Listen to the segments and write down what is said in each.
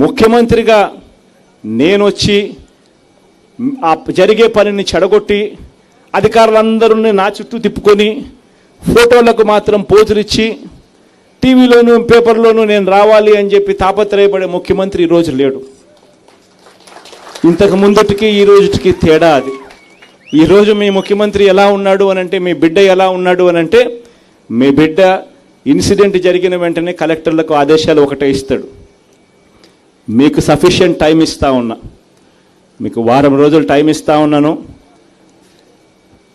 ముఖ్యమంత్రిగా నేను వచ్చి ఆ జరిగే పనిని చెడగొట్టి అధికారులందరూ నా చుట్టూ తిప్పుకొని ఫోటోలకు మాత్రం పోజులిచ్చి టీవీలోను పేపర్లోనూ నేను రావాలి అని చెప్పి తాపత్రయపడే ముఖ్యమంత్రి ఈరోజు లేడు. ఇంతకు ముందటికి ఈ రోజుకి తేడా అది. ఈరోజు మీ ముఖ్యమంత్రి ఎలా ఉన్నాడు అని అంటే మీ బిడ్డ ఎలా ఉన్నాడు అని అంటే మీ బిడ్డ ఇన్సిడెంట్ జరిగిన వెంటనే కలెక్టర్లకు ఆదేశాలు ఒకటే ఇస్తాడు. మీకు సఫిషియంట్ టైం ఇస్తా ఉన్నా. మీకు వారం రోజులు టైం ఇస్తూ ఉన్నాను.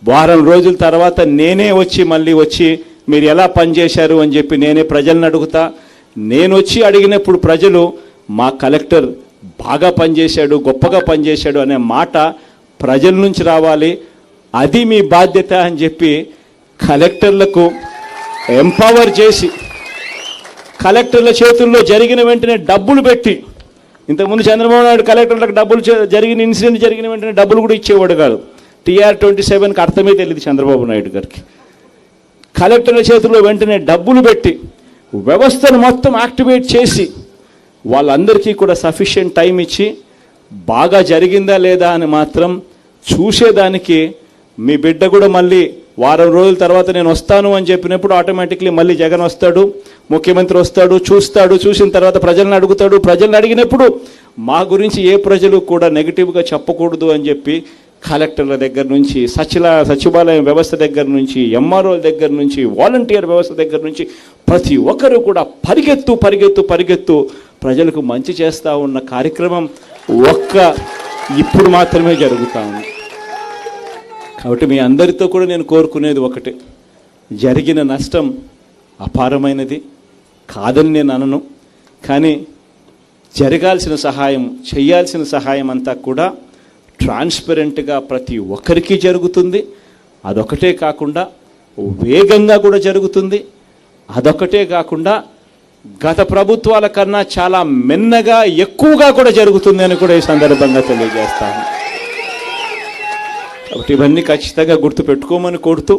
వారం రోజుల తర్వాత నేనే వచ్చి మళ్ళీ వచ్చి మీరు ఎలా పనిచేశారు అని చెప్పి నేనే ప్రజలను అడుగుతా. నేను వచ్చి అడిగినప్పుడు ప్రజలు మా కలెక్టర్ బాగా పనిచేశాడు గొప్పగా పనిచేశాడు అనే మాట ప్రజల నుంచి రావాలి. అది మీ బాధ్యత అని చెప్పి కలెక్టర్లకు ఎంపవర్ చేసి కలెక్టర్ల చేతుల్లో జరిగిన వెంటనే డబ్బులు పెట్టి ఇంతకుముందు చంద్రబాబు నాయుడు కలెక్టర్లకు డబ్బులు జరిగిన ఇన్సిడెంట్ జరిగిన వెంటనే డబ్బులు కూడా ఇచ్చేవాడు కాదు. టీఆర్ ట్వంటీ సెవెన్కి అర్థమే తెలియదు చంద్రబాబు నాయుడు గారికి. కలెక్టర్ల చేతుల్లో వెంటనే డబ్బులు పెట్టి వ్యవస్థను మొత్తం యాక్టివేట్ చేసి వాళ్ళందరికీ కూడా సఫిషియెంట్ టైం ఇచ్చి బాగా జరిగిందా లేదా అని మాత్రం చూసేదానికి మీ బిడ్డ కూడా మళ్ళీ వారం రోజుల తర్వాత నేను వస్తాను అని చెప్పినప్పుడు ఆటోమేటిక్లీ మళ్ళీ జగన్ వస్తాడు ముఖ్యమంత్రి వస్తాడు చూస్తాడు చూసిన తర్వాత ప్రజలను అడుగుతాడు. ప్రజలను అడిగినప్పుడు మా గురించి ఏ ప్రజలు కూడా నెగిటివ్గా చెప్పకూడదు అని చెప్పి కలెక్టర్ల దగ్గర నుంచి సచిల సచివాలయం వ్యవస్థ దగ్గర నుంచి ఎంఆర్ఓల దగ్గర నుంచి వాలంటీర్ వ్యవస్థ దగ్గర నుంచి ప్రతి ఒక్కరూ కూడా పరిగెత్తు పరిగెత్తు పరిగెత్తు ప్రజలకు మంచి చేస్తూ ఉన్న కార్యక్రమం ఒక్క ఇప్పుడు మాత్రమే జరుగుతూ ఉంది. కాబట్టి మీ అందరితో కూడా నేను కోరుకునేది ఒకటే. జరిగిన నష్టం అపారమైనది. కాదని నేను అనను. కానీ జరగాల్సిన సహాయం చేయాల్సిన సహాయం అంతా కూడా ట్రాన్స్పరెంట్గా ప్రతి ఒక్కరికి జరుగుతుంది. అదొకటే కాకుండా వేగంగా కూడా జరుగుతుంది. అదొకటే కాకుండా గత ప్రభుత్వాల కన్నా చాలా మెన్నగా ఎక్కువగా కూడా జరుగుతుంది అని కూడా ఈ సందర్భంగా తెలియజేస్తాను. కాబట్టి ఇవన్నీ ఖచ్చితంగా గుర్తుపెట్టుకోమని కోరుతూ